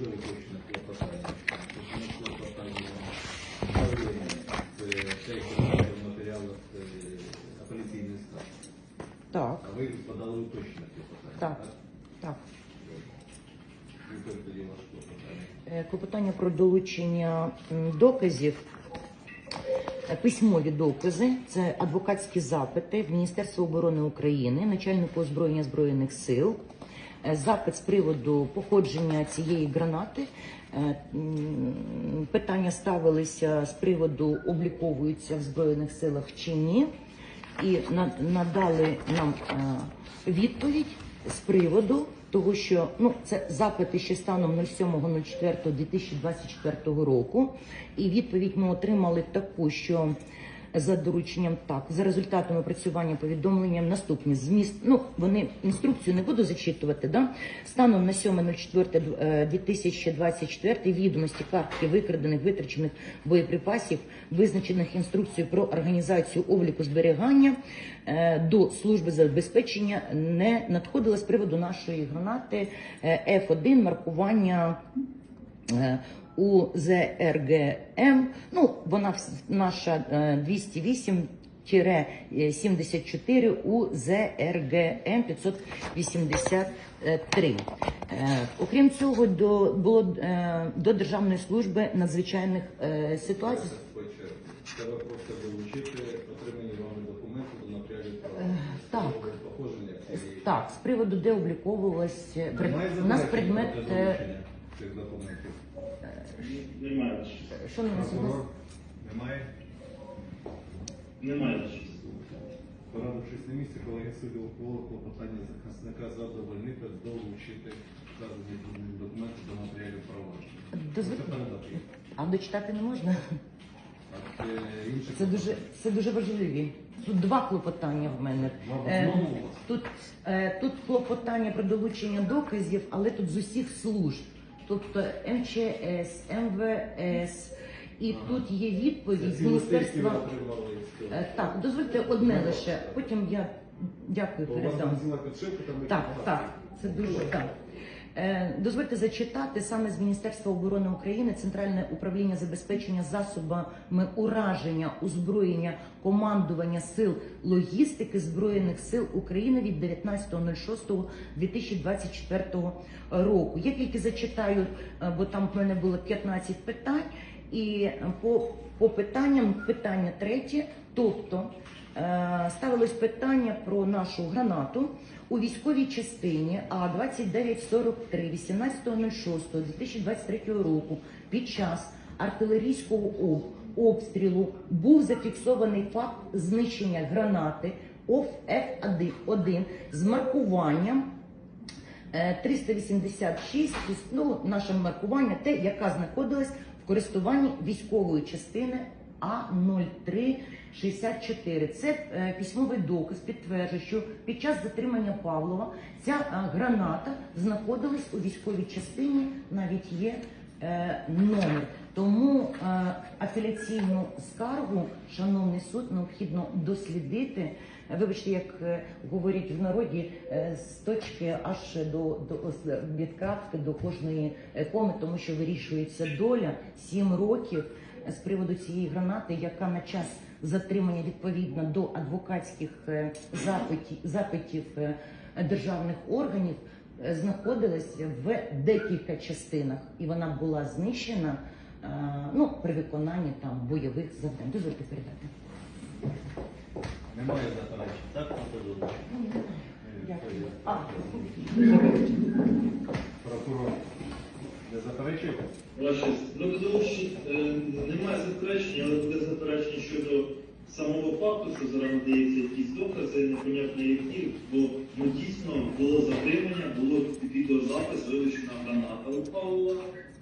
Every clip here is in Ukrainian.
Уже уточнено клопотання. Клопотання правління. Це те, що в матеріалах е, апеляційний скарг. Так, А ви подали уточнене клопотання. Так. так. Клопотання? Е, Клопотання про долучення доказів. Е, Письмові докази це адвокатські запити в Міністерство оборони України, начальнику озброєння збройних сил. Е, Запит з приводу походження цієї гранати. Е, Питання ставилися з приводу обліковуються в збройних силах чи ні, і на- надали нам е, відповідь з приводу того, що ну це запити ще станом 07.04.2024 року. І відповідь ми отримали таку, що за дорученням так, за результатами опрацювання повідомленням наступні зміст. Ну вони інструкцію не буду зачитувати. Да? Станом на 7.04.2024 відомості картки викрадених витрачених боєприпасів, визначених інструкцією про організацію обліку зберігання е, до служби забезпечення не надходила з приводу нашої гранати е, F1 маркування. Е, у ЗРГМ, ну вона наша е, 208 у ЗРГМ 583. Е, Окрім цього, до було до Державної служби надзвичайних ситуацій. Треба просто долучити отримані вами документи до. Е, так. Так, з приводу, де обліковувалась у нас предмет. Цих документів? Немає. Що на нас? Прокурор? Немає? Немає. Порадившись на місці, колеги суду ухвалили клопотання захисника задовольнити долучити вказані документи до матеріалів провадження. Дозвольте. Це передати. А дочитати не можна? Це дуже, це дуже важливі. Тут два клопотання в мене. Е, знову у вас? Тут, е, тут клопотання про долучення доказів, але тут з усіх служб. Тобто МЧС, МВС. І тут є відповідь міністерства. Е, Так, дозвольте одне лише. Потім я дякую, передам. Так, так, це дуже так. Е, Дозвольте зачитати саме з Міністерства оборони України Центральне управління забезпечення засобами ураження, озброєння, командування сил логістики збройних сил України від 19.06.2024 року. Я тільки зачитаю, е, бо там в мене було 15 питань, і е, по, по питанням питання третє, тобто. Е, Ставилось питання про нашу гранату у військовій частині А 2943 18.06.2023 року. Під час артилерійського обстрілу був зафіксований факт знищення гранати ОФ-Ф1 з маркуванням Е, 386, ну, наше маркування, те, яка знаходилась в користуванні військової частини А0364. Це е, письмовий доказ підтверджує, що під час затримання Павлова ця е, граната знаходилась у військовій частині, навіть є е, номер. Тому апеляційну скаргу, шановний суд, необхідно дослідити. Вибачте, як говорять в народі, з точки аж до, до ось, від крапки до кожної коми, тому що вирішується доля сім років з приводу цієї гранати, яка на час затримання відповідно до адвокатських е, запитів, запитів е, державних органів е, знаходилась в декілька частинах, і вона була знищена ну, при виконанні там бойових завдань. Дозвольте передати. Немає заперечень, так? Дякую. Прокурор не заперечуєте? Ваше, ну тому що е, немає заперечень, але буде заперечення щодо самого факту, що зараз надається якісь докази, непонятно які, бо ну, дійсно було затримання, було відеозапис, вилучена граната у Павла,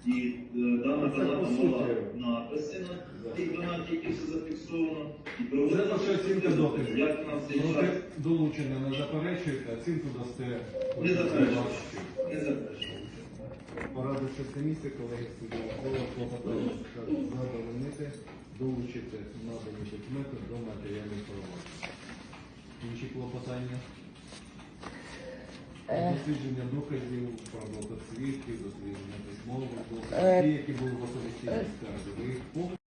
і е, дана граната мала написи на тій гранаті, які все зафіксовано. І Це проводиться лише оцінка доказів. Як на цей Проти час долучення не заперечуєте, оцінку дасте. не заперечую. Не заперечую. Порадившись на колеги судді, ухвалили клопотання задовольнити, долучити надані документи до матеріальних провадження. Інші клопотання? Е. Дослідження доказів, про свідків, дослідження письмових доказів, Ті, які були в особистій скарзі, їх повністю